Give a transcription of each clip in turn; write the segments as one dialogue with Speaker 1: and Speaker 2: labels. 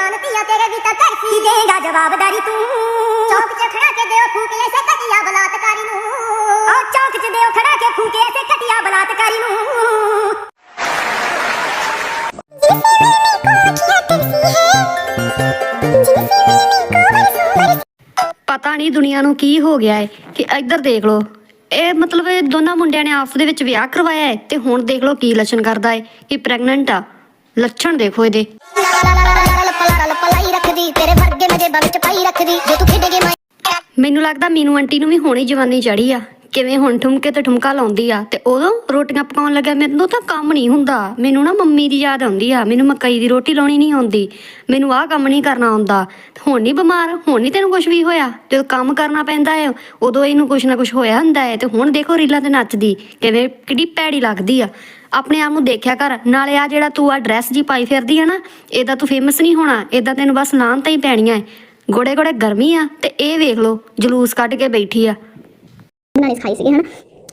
Speaker 1: ਜਵਾਨ ਧੀਆ ਤੇਰੇ ਵੀ ਤਾਂ ਘਰ ਦੇਗਾ ਜਵਾਬਦਾਰੀ ਤੂੰ। ਚੌਕ 'ਚ ਖੜਾ ਕੇ ਦਿਓ ਫੂਕੇ ਐਸੇ ਘਟਿਆ ਬਲਾਤਕਾਰੀ ਨੂੰ। ਆ ਚੌਕ 'ਚ ਦਿਓ ਖੜਾ ਕੇ ਫੂਕੇ ਐਸੇ ਘਟਿਆ ਬਲਾਤਕਾਰੀ ਨੂੰ।
Speaker 2: ਪਤਾ ਨਹੀਂ ਦੁਨੀਆ ਨੂੰ ਕੀ ਹੋ ਗਿਆ ਹੈ ਕਿ ਇੱਧਰ ਦੇਖ ਲਓ। ਇਹ ਮਤਲਬ ਇਹ ਦੋਨਾਂ ਮੁੰਡਿਆਂ ਨੇ ਆਪਸ ਦੇ ਵਿੱਚ ਵਿਆਹ ਕਰਵਾਇਆ ਹੈ ਤੇ ਹੁਣ ਦੇਖ ਲਓ ਕੀ ਲੱਛਣ ਕਰਦਾ ਹੈ ਕਿ ਪ੍ਰੈਗਨੈਂਟ ਆ। ਲੱਛਣ ਦੇਖੋ ਇਹਦੇ।
Speaker 1: ਪਲਾਈ ਰੱਖਦੀ, ਤੇਰੇ ਵਰਗੇ ਮੈਂ ਜੇਬਾਂ ਵਿੱਚ ਪਾਈ ਰੱਖਦੀ। ਜੇ ਤੂੰ ਖੇਡੇਗੇ ਮੈਂ
Speaker 2: ਮੈਨੂੰ ਲੱਗਦਾ ਮੀਨੂ ਆਂਟੀ ਨੂੰ ਵੀ ਹੁਣੇ ਜਵਾਨੀ ਚੜੀ ਆ। ਕਿਵੇਂ ਹੁਣ ਠੁਮਕੇ ਤੇ ਠੁਮਕਾ ਲਾਉਂਦੀ ਆ ਤੇ ਉਦੋਂ ਰੋਟੀਆਂ ਪਕਾਉਣ ਲੱਗਿਆ ਮੈਨੂੰ ਤਾਂ ਕੰਮ ਨਹੀਂ ਹੁੰਦਾ। ਮੈਨੂੰ ਨਾ ਮੰਮੀ ਦੀ ਯਾਦ ਆਉਂਦੀ ਆ, ਮੈਨੂੰ ਮਕਈ ਦੀ ਰੋਟੀ ਲਾਉਣੀ ਨਹੀਂ ਆਉਂਦੀ। ਮੈਨੂੰ ਆਹ ਕੰਮ ਨਹੀਂ ਕਰਨਾ ਆਉਂਦਾ। ਹੁਣ ਨਹੀਂ ਬਿਮਾਰ, ਹੁਣ ਨਹੀਂ ਤੈਨੂੰ ਕੁਝ ਵੀ ਹੋਇਆ। ਜਦੋਂ ਕੰਮ ਕਰਨਾ ਪੈਂਦਾ ਹੈ ਉਦੋਂ ਇਹਨੂੰ ਕੁਝ ਨਾ ਕੁਝ ਹੋਇਆ ਹੁੰਦਾ ਹੈ ਤੇ ਹੁਣ ਦੇਖੋ ਰੀਲਾਂ ਤੇ ਨੱਚਦੀ, ਕਿਵੇਂ, ਕਿੱਡੀ ਭੈੜੀ ਲੱਗਦੀ ਆ। ਆਪਣੇ ਆਪ ਨੂੰ ਦੇਖਿਆ ਕਰ। ਨਾਲੇ ਆ ਜਿਹੜਾ ਤੂੰ ਆ ਡਰੈਸ ਜੀ ਪਾਈ ਫਿਰਦੀ ਆ ਨਾ ਇਹਦਾ ਤੂੰ ਫੇਮਸ ਨਹੀਂ ਹੋਣਾ। ਇਹਦਾ ਤੈਨੂੰ ਬਸ ਨਾਂ ਤਾਂ ਹੀ ਪੈਣੀਆਂ ਹੈ ਗੋੜੇ ਗੋੜੇ ਗਰਮੀ ਆ ਤੇ ਇਹ ਵੇਖ ਲਓ, ਜਲੂਸ ਕੱਢ ਕੇ ਬੈਠੀ ਆ।
Speaker 3: ਉਹਨਾਂ ਸਿਖਾਈ ਸੀਗੀ, ਹਨਾ?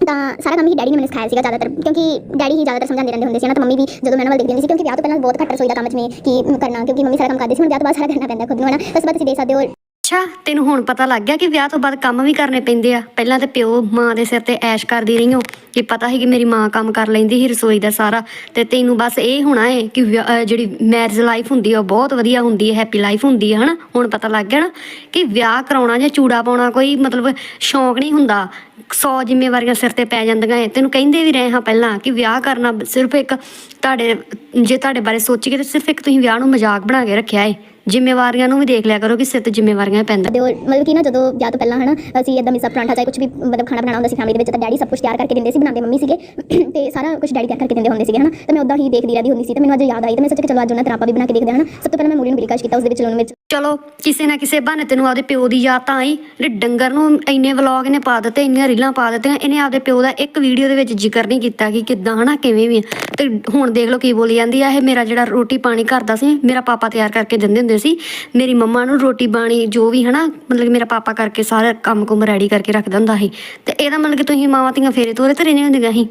Speaker 3: ਤਾਂ ਸਾਰਾ ਕੰਮ ਹੀ ਡੈਡੀ ਨੇ ਮੈਨੂੰ ਸਿਖਾਇਆ ਸੀਗਾ ਜ਼ਿਆਦਾਤਰ। ਕਿਉਂਕਿ ਡੈਡੀ ਹੀ ਜ਼ਿਆਦਾਤਰ ਸਮਝਾਉਂਦੇ ਰਹਿੰਦੇ ਹੁੰਦੇ ਸੀ ਨਾ ਤਾਂ ਮੰਮੀ ਵੀ ਜਦੋਂ ਮੇਰੇ ਨਾਲ ਦੇਖਦੀ ਹੁੰਦੀ ਸੀ, ਕਿਉਂਕਿ ਵਿਆਹ ਤੋਂ ਪਹਿਲਾਂ ਬਹੁਤ ਘੱਟ ਰਸੋਈ ਦਾ ਕੰਮ ਜਿਵੇਂ ਕਿ ਕਰਨਾ ਕਿਉਂਕਿ ਮੰਮੀ ਸਾਰਾ ਕੰਮ ਕਰਦੀ ਸੀ, ਹੁਣ ਵਿਆਹ ਤੋਂ ਬਾਅਦ ਸਾਰਾ ਕਰਨਾ ਪੈਂਦਾ ਖੁਦ ਨੂੰ, ਹਨਾ? ਉਸ ਬਾਅਦ ਤੁਸੀਂ ਦੇਖ ਸਕਦੇ ਹੋ
Speaker 2: ਅੱਛਾ, ਤੈਨੂੰ ਹੁਣ ਪਤਾ ਲੱਗ ਗਿਆ ਕਿ ਵਿਆਹ ਤੋਂ ਬਾਅਦ ਕੰਮ ਵੀ ਕਰਨੇ ਪੈਂਦੇ ਆ। ਪਹਿਲਾਂ ਤੇ ਪਿਓ ਮਾਂ ਦੇ ਸਿਰ ਤੇ ਐਸ਼ ਕਰਦੀ ਰਹੀ ਹੋ ਕਿ ਪਤਾ ਸੀ ਕਿ ਮੇਰੀ ਮਾਂ ਕੰਮ ਕਰ ਲੈਂਦੀ ਸੀ ਰਸੋਈ ਦਾ ਸਾਰਾ। ਤੇ ਤੈਨੂੰ ਬਸ ਇਹ ਹੋਣਾ ਏ ਕਿ ਵਿਆਹ- ਅਹ ਜਿਹੜੀ ਮੈਰਿਜ ਲਾਈਫ ਹੁੰਦੀ ਆ, ਉਹ ਬਹੁਤ ਵਧੀਆ ਹੁੰਦੀ ਹੈ ਹੈਪੀ ਲਾਈਫ ਹੁੰਦੀ ਹੈ ਹਨਾ? ਹੁਣ ਪਤਾ ਲੱਗ ਗਿਆ ਨਾ ਕਿ ਵਿਆਹ ਕਰਾਉਣਾ ਜਾਂ ਚੂੜਾ ਪਾਉਣਾ ਕੋਈ ਮਤਲਬ ਸ਼ੌਂਕ ਨਹੀਂ ਹੁੰਦਾ। ਸੌ ਜ਼ਿੰਮੇਵਾਰੀਆਂ ਸਿਰ ਤੇ ਪੈ ਜਾਂਦੀਆਂ ਏ। ਤੈਨੂੰ ਕਹਿੰਦੇ ਵੀ ਰਹੇ ਹਾਂ ਪਹਿਲਾਂ ਕਿ ਵਿਆਹ ਕਰਨਾ ਸਿਰਫ ਇੱਕ ਤੁਹਾਡੇ, ਜੇ ਤੁਹਾਡੇ ਬਾਰੇ ਸੋਚੀਏ ਤਾਂ ਸਿਰਫ ਇੱਕ ਤੁਸੀਂ ਵਿਆਹ ਨੂੰ ਮਜ਼ਾਕ ਬਣਾ ਕੇ ਰੱਖਿਆ ਏ। ਜ਼ਿੰਮੇਵਾਰੀਆਂ ਨੂੰ ਵੀ ਦੇਖ ਲਿਆ ਕਰੋ ਕਿ ਸਿਰ ਤੇ ਜ਼ਿੰਮੇਵਾਰੀਆਂ ਪੈਂਦਾ
Speaker 3: ਉਹ ਮਤਲਬ ਕਿ ਨਾ ਜਦੋਂ ਵਿਆਹ ਤੋਂ ਪਹਿਲਾਂ ਹਨਾ, ਅਸੀਂ ਇਦਾਂ ਮਿਸਾ ਪਰਾਂਠਾ ਚਾਹੇ ਕੁਝ ਵੀ ਮਤਲਬ ਖਾਣਾ ਬਣਾਉਣਾ ਹੁੰਦਾ ਸੀ ਫੈਮਿਲੀ ਦੇ ਵਿੱਚ, ਤਾਂ ਡੈਡੀ ਸਭ ਕੁਝ ਤਿਆਰ ਕਰਕੇ ਦਿੰਦੇ ਸੀ, ਬਣਾਉਂਦੇ ਮੰਮੀ ਸੀਗੇ। ਤੇ ਸਾਰਾ ਕੁਝ ਡੈਡੀ ਤਿਆਰ ਕਰਕੇ ਦਿੰਦੇ ਹੁੰਦੇ ਸੀਗੇ ਹਨਾ। ਤੇ ਮੈਂ ਉਦਾਂ ਹੀ ਦੇਖਦੀ ਰਹਿੰਦੀ ਹੁੰਦੀ ਸੀ। ਤੇ ਮੈਨੂੰ ਅੱਜ ਯਾਦ ਆਈ, ਤੇ ਮੈਂ ਸੋਚਿਆ ਕਿ ਚਲੋ ਅੱਜ ਉਹਨਾਂ ਤਰਾਪਾ ਵੀ ਬਣਾ ਕੇ ਦੇਖਦੇ ਹਾਂ ਹਨਾ। ਸਭ ਤੋਂ ਪਹਿਲਾਂ ਮੈਂ ਮੂਲੀ ਨੂੰ ਬਿਲਕਾਸ਼ ਕੀਤਾ, ਉਸ ਦੇ ਵਿੱਚ ਲੂਣ ਵਿੱਚ
Speaker 2: ਚਲੋ, ਕਿਸੇ ਨਾ ਕਿਸੇ ਬਹਾਨੇ ਤੈਨੂੰ ਆਪਦੇ ਪਿਓ ਦੀ ਯਾਦ ਤਾਂ ਆਈ। ਜਿਹੜੇ ਡੰਗਰ ਨੂੰ ਇੰਨੇ ਵਲੌਗ ਇਹਨੇ ਪਾ ਦਿੱਤੇ, ਇੰਨੀਆਂ ਰੀਲਾਂ ਪਾ ਦਿੱਤੀਆਂ, ਇਹਨੇ ਆਪਦੇ ਪਿਓ ਦਾ ਇੱਕ ਵੀਡੀਓ ਦੇ ਵਿੱਚ ਜ਼ਿਕਰ ਨਹੀਂ ਕੀਤਾ ਕਿ ਕਿੱਦਾਂ, ਹਨਾ, ਕਿਵੇਂ ਵੀ ਆ। ਤੇ ਹੁਣ ਦੇਖ ਲਓ ਕੀ ਬੋਲੀ ਜਾਂਦੀ ਆ, ਇਹ ਮੇਰਾ ਜਿਹੜਾ ਰੋਟੀ ਪਾਣੀ ਘਰ ਦਾ ਸੀ, ਮੇਰਾ ਪਾਪਾ ਤਿਆਰ ਕਰਕੇ ਦਿੰਦੇ ਹੁੰਦੇ ਸੀ। ਮੇਰੀ ਮੰਮਾ ਨੂੰ ਰੋਟੀ ਪਾਣੀ ਜੋ ਵੀ, ਹਨਾ, ਮਤਲਬ ਕਿ ਮੇਰਾ ਪਾਪਾ ਕਰਕੇ ਸਾਰਾ ਕੰਮ ਕੁਮ ਰੈਡੀ ਕਰਕੇ ਰੱਖਦਾ ਹੁੰਦਾ ਸੀ। ਤੇ ਇਹਦਾ ਮਤਲਬ ਕਿ ਤੁਸੀਂ ਮਾਵਾਂ ਧੀਆਂ ਫੇਰੇ ਤੋਰੇ ਤੇ ਰਹਿੰਦੀਆਂ ਹੁੰਦੀਆਂ ਸੀ।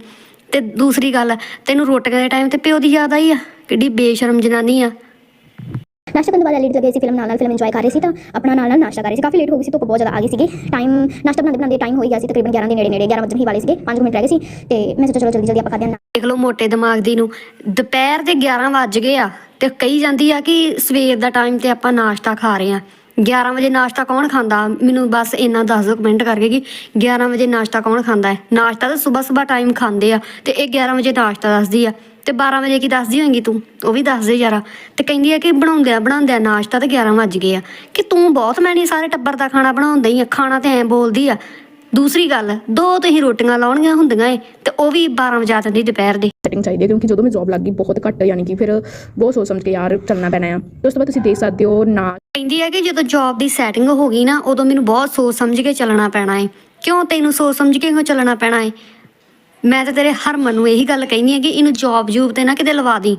Speaker 2: ਤੇ ਦੂਸਰੀ ਗੱਲ, ਤੈਨੂੰ ਰੋਟੀਆਂ ਦੇ ਟਾਈਮ ਤੇ ਪਿਓ ਦੀ ਯਾਦ ਆਈ ਆ? ਕਿੱਡੀ ਬੇਸ਼ਰਮ ਜਨਾਨੀ ਆ।
Speaker 3: ਨਾਸ਼ਤਾ ਕਰਨ ਤੋਂ ਬਾਅਦ ਐਲਈਡੀ ਲੱਗੇ ਸੀ ਫਿਲਮ ਨਾਲ ਨਾਲ ਫਿਲਮ ਇੰਜੋਏ ਕਰ ਰਹੇ ਸੀ ਤਾਂ ਆਪਣਾ ਨਾਲ ਨਾਲ ਨਾਸ਼ਤਾ ਕਰ ਰਹੇ ਸੀ। ਕਾਫੀ ਲੇਟ ਹੋ ਗਈ ਸੀ, ਧੁੱਪ ਬਹੁਤ ਜ਼ਿਆਦਾ ਆ ਗਈ ਸੀਗੀ। ਟਾਈਮ ਨਾਸ਼ਤਾ ਬਣਾਉਂਦੇ ਬਣਾਉਂਦੇ ਟਾਈਮ ਹੋ ਗਿਆ ਸੀ, ਤਕਰੀਬਨ 11 ਦੇ ਨੇੜੇ ਨੇੜੇ 11 ਵਜੇ ਹੀ ਵਾਲੇ ਸੀਗੇ 5 ਮਿੰਟ ਰਹਿ ਗਏ ਸੀ। ਤੇ ਮੈਂ ਸੋਚਿਆ ਚਲੋ ਜਲਦੀ ਜਲਦੀ ਆਪਾਂ ਕਰਦੇ ਹਾਂ
Speaker 2: ਦੇਖ ਲਓ ਮੋਟੇ ਦਿਮਾਗ ਦੀ ਨੂੰ, ਦੁਪਹਿਰ ਦੇ 11 ਵੱਜ ਗਏ ਆ ਤੇ ਕਹੀ ਜਾਂਦੀ ਆ ਕਿ ਸਵੇਰ ਦਾ ਟਾਈਮ ਤੇ ਆਪਾਂ ਨਾਸ਼ਤਾ ਖਾ ਰਹੇ ਆ। 11 ਵਜੇ ਨਾਸ਼ਤਾ ਕੌਣ ਖਾਂਦਾ? ਮੈਨੂੰ ਬਸ ਇੰਨਾ ਦੱਸ ਦਿਓ ਕਮੈਂਟ ਕਰਕੇ ਕਿ 11 ਵਜੇ ਨਾਸ਼ਤਾ ਕੌਣ ਖਾਂਦਾ ਹੈ? ਨਾਸ਼ਤਾ ਤਾਂ ਸਵੇਰ ਸਵੇਰ ਟਾਈਮ ਖਾਂਦੇ ਆ ਤੇ ਇਹ 11 ਵਜੇ ਨਾਸ਼ਤਾ ਦੱਸਦੀ ਆ। ਤੇ 12 ਵਜੇ ਕੀ ਦੱਸਦੀ ਹੋਏਗੀ ਤੂੰ? ਉਹ ਵੀ ਦੱਸ ਦੇ ਯਾਰਾ। ਤੇ ਕਹਿੰਦੀ ਆ ਕਿ ਬਣਾਉਂਦੇ ਆ ਬਣਾਉਂਦੇ ਆ। ਨਾਸ਼ਤਾ ਤੇ 11 ਵੱਜ ਗਏ ਆ। ਕਿ ਤੂੰ ਬਹੁਤ ਮੈਨੀ ਸਾਰੇ ਟੱਬਰ ਦਾ ਖਾਣਾ ਬਣਾਉਂਦਾ ਹੀ ਆ ਖਾਣਾ ਤੇ ਐਂ ਬੋਲਦੀ ਆ। ਦੂਸਰੀ ਗੱਲ ਦੋ ਤੁਸੀਂ ਰੋਟੀਆਂ ਲਾਉਣੀਆਂ ਹੁੰਦੀਆਂ ਏ ਤੇ ਉਹ ਵੀ 12 ਵਜੇ ਆ ਜਾਂਦੀ ਦੁਪਹਿਰ ਦੇ।
Speaker 4: ਸੈਟਿੰਗ ਚਾਹੀਦੀ ਹੈ ਕਿਉਂਕਿ ਜਦੋਂ ਮੈਂ ਜੌਬ ਲੱਗ ਗਈ ਬਹੁਤ ਘੱਟ ਯਾਨੀ ਕਿ ਫਿਰ ਬਹੁਤ ਸੋਚ ਸਮਝ ਕੇ ਯਾਰ ਚੱਲਣਾ ਪੈਣਾ ਆ। ਤੇ ਉਸ ਤੋਂ ਬਾਅਦ ਤੁਸੀਂ ਦੇਖ ਸਕਦੇ ਹੋ ਨਾ
Speaker 2: ਕਹਿੰਦੀ ਹੈ ਕਿ ਜਦੋਂ ਜੌਬ ਦੀ ਸੈਟਿੰਗ ਹੋ ਗਈ ਨਾ ਉਦੋਂ ਮੈਨੂੰ ਬਹੁਤ ਸੋਚ ਸਮਝ ਕੇ ਚੱਲਣਾ ਪੈਣਾ ਏ। ਕਿਉਂ ਤੈਨੂੰ ਸੋਚ ਸਮਝ ਕੇ ਕਿਉਂ ਚੱਲਣਾ ਪੈਣਾ ਏ? ਮੈਂ ਤਾਂ ਤੇਰੇ ਹਰਮਨ ਨੂੰ ਇਹੀ ਗੱਲ ਕਹਿੰਦੀ ਹੈ ਕਿ ਇਹਨੂੰ ਜੌਬ ਜੂਬ ਤੇ ਨਾ ਕਿਤੇ ਲਵਾ ਦੀ।